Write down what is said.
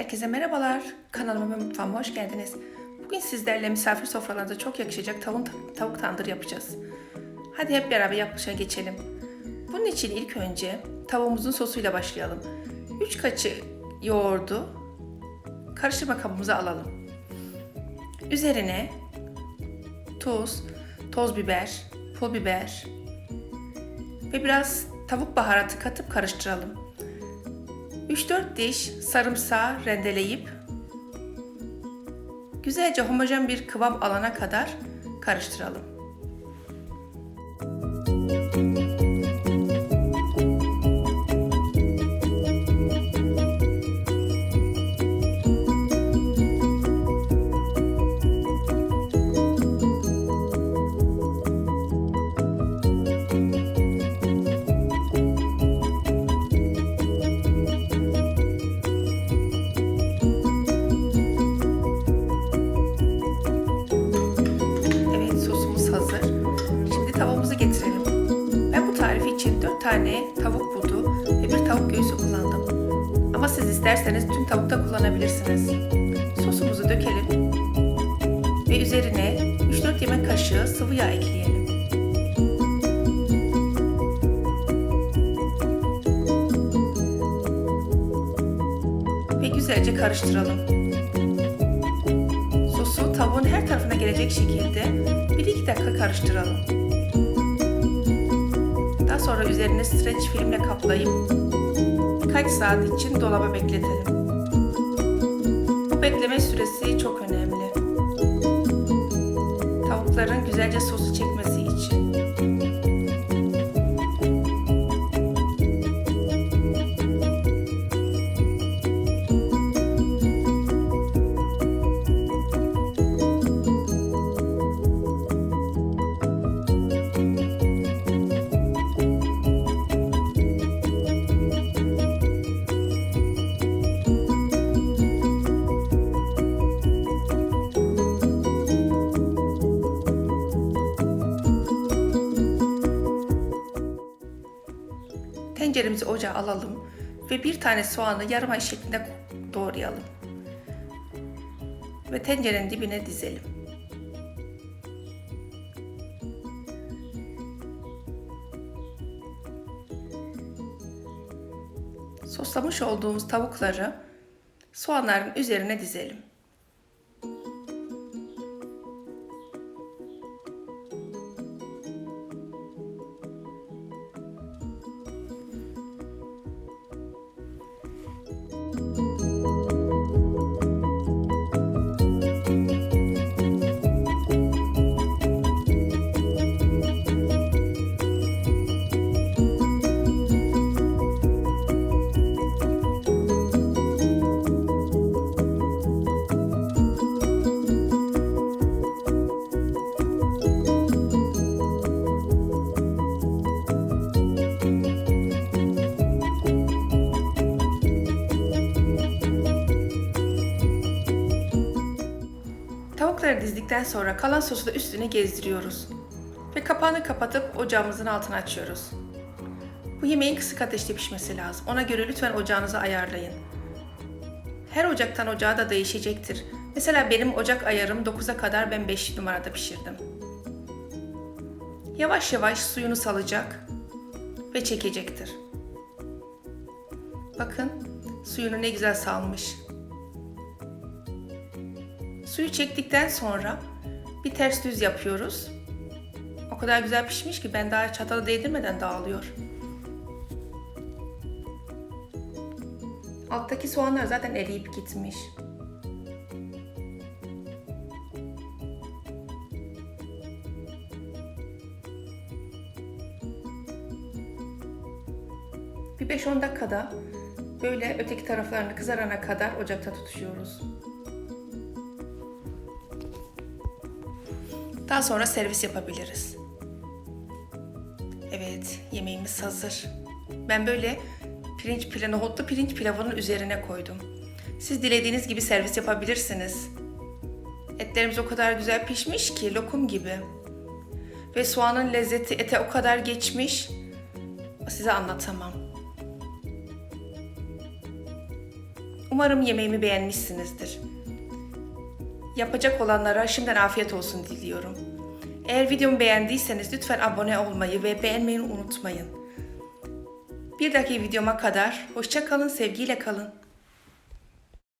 Herkese merhabalar. Kanalıma ve mutfağıma hoş geldiniz. Bugün sizlerle misafir sofralarınıza çok yakışacak tavuk, tavuk tandır yapacağız. Hadi hep beraber yapışa geçelim. Bunun için ilk önce tavuğumuzun sosuyla başlayalım. 3 kaşık yoğurdu karıştırma kabımıza alalım. Üzerine tuz, toz biber, pul biber ve biraz tavuk baharatı katıp karıştıralım. 3-4 diş sarımsağı rendeleyip güzelce homojen bir kıvam alana kadar karıştıralım. Tane tavuk budu ve bir tavuk göğsü kullandım. Ama siz isterseniz tüm tavuk da kullanabilirsiniz. Sosumuzu dökelim ve üzerine 3-4 yemek kaşığı sıvı yağ ekleyelim. Ve güzelce karıştıralım. Sosu tavuğun her tarafına gelecek şekilde 1-2 dakika karıştıralım. Sonra üzerine streç filmle kaplayıp birkaç saat için dolaba bekletelim. Bu bekleme süresi çok önemli. Tavukların güzelce sosu çekmesi için. Tenceremizi ocağa alalım ve bir tane soğanı yarım ay şeklinde doğrayalım. Ve tencerenin dibine dizelim. Soslamış olduğumuz tavukları soğanların üzerine dizelim. Tavukları dizdikten sonra kalan sosu da üstüne gezdiriyoruz. Ve kapağını kapatıp ocağımızın altını açıyoruz. Bu yemeğin kısık ateşte pişmesi lazım. Ona göre lütfen ocağınızı ayarlayın. Her ocaktan ocağa da değişecektir. Mesela benim ocak ayarım 9'a kadar ben 5 numarada pişirdim. Yavaş yavaş suyunu salacak ve çekecektir. Bakın suyunu ne güzel salmış. Suyu çektikten sonra bir ters düz yapıyoruz. O kadar güzel pişmiş ki ben daha çatala değdirmeden dağılıyor. Alttaki soğanlar zaten eriyip gitmiş. Bir 5-10 dakikada böyle öteki taraflarını kızarana kadar ocakta tutuşuyoruz. Daha sonra servis yapabiliriz. Evet, yemeğimiz hazır. Ben böyle pirinç pilavı, nohutlu pirinç pilavının üzerine koydum. Siz dilediğiniz gibi servis yapabilirsiniz. Etlerimiz o kadar güzel pişmiş ki lokum gibi. Ve soğanın lezzeti ete o kadar geçmiş. Size anlatamam. Umarım yemeğimi beğenmişsinizdir. Yapacak olanlara şimdiden afiyet olsun diliyorum. Eğer videomu beğendiyseniz lütfen abone olmayı ve beğenmeyi unutmayın. Bir dahaki videoma kadar hoşça kalın, sevgiyle kalın.